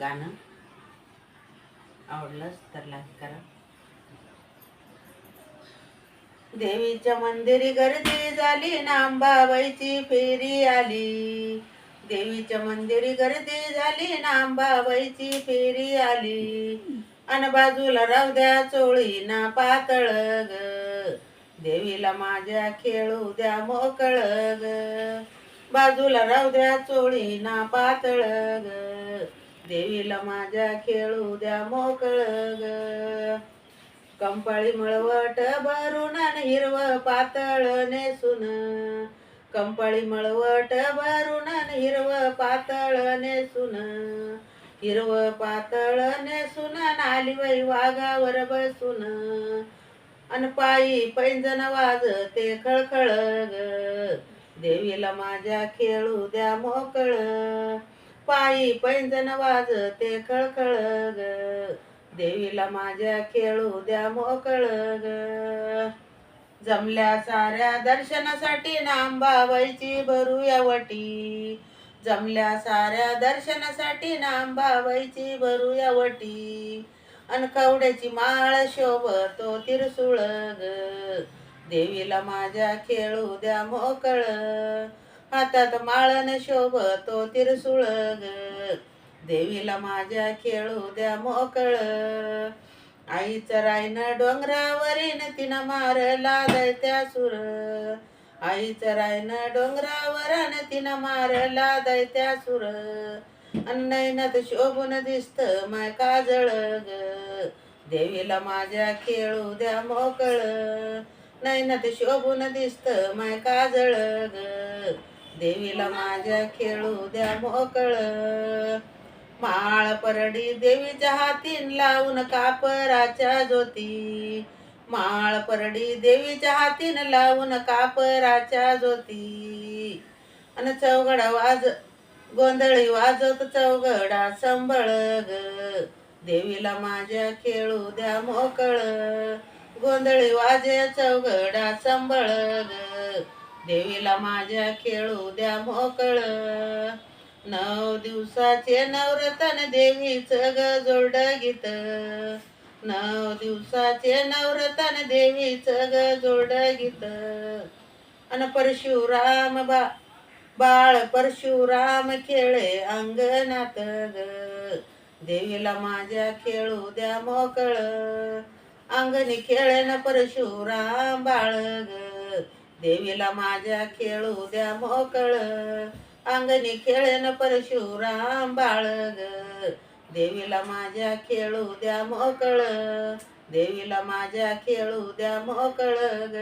गाणं आवडलंच तर लाईक करा. देवीच्या मंदिरी गर्दी झाली नांबाबाईची फेरी आली. देवीच्या मंदिरी गर्दी झाली नांबाबाईची फेरी आली. अन बाजूला राहू द्या चोळी ना पातळ ग. देवीला माझ्या खेळू द्या मोकळ ग. बाजूला राहू द्या चोळी ना पातळ ग. देवीला माझ्या खेळू द्या मोकळ ग. कंपाळी मळवट भरून हिरव पातळ नेसून. कंपाळी मळवट भरून हिरव पातळ नेसून. हिरव पातळ नेसून अन आली वाघावर बसून. अन पायी पैंजण वाजते खळखळ ग. देवीला माझ्या खेळू द्या मोकळ. पायी पैंजण वाजते खळखळ ग. देवीला माझ्या खेळू द्या मोकळ ग. जमल्या साऱ्या दर्शनासाठी नांबाबाईची भरूया वटी. जमल्या साऱ्या दर्शनासाठी नांबाबाईची भरूया वटी. अन कवड्याची माळ शोभतो तिरसुळ ग. देवीला माझ्या खेळू द्या मोकळ हातात माळन शोभतो तिरसुळ ग. देवीला माझ्या खेळू द्या मोकळ. आईच रायनं डोंगरावरीन तिनं मार दैत्या त्या सुर. आईच रायनं डोंगरावरन तिनं मारला दैत्या त्या सुर. नैनात शोभून दिसत माय काजळ ग. देवीला माझ्या खेळू द्या मोकळ. नैनात शोभून दिसत माय काजळ ग. देवीला माझ्या खेळू द्या मोकळ. माळ परडी देवीच्या हातीन लावून कापराच्या ज्योती माळ परडी देवीच्या हातीन लावून कापराच्या ज्योती अन चौघडा वाज गोंधळी वाजत चौघडा संभळ ग देवीला माझ्या खेळू द्या मोकळ. गोंधळी वाजे चौघडा संभळ ग देवीला माझ्या खेळू द्या मोकळ. नऊ दिवसाचे नवरतन देवीचं ग जोड गीत. नऊ दिवसाचे नवरतन देवीचं ग जोड गीत. अन परशुराम बा बाळ परशुराम खेळे अंगणात ग. देवीला माझ्या खेळू द्या मोकळ. अंगणी खेळेन परशुराम बाळ ग. देवीला माझ्या खेळू द्या मोकळ. अंगणी खेळेन परशुराम बाळ ग देवीला माझ्या खेळू द्या मोकळ. देवीला माझ्या खेळू द्या मोकळ ग.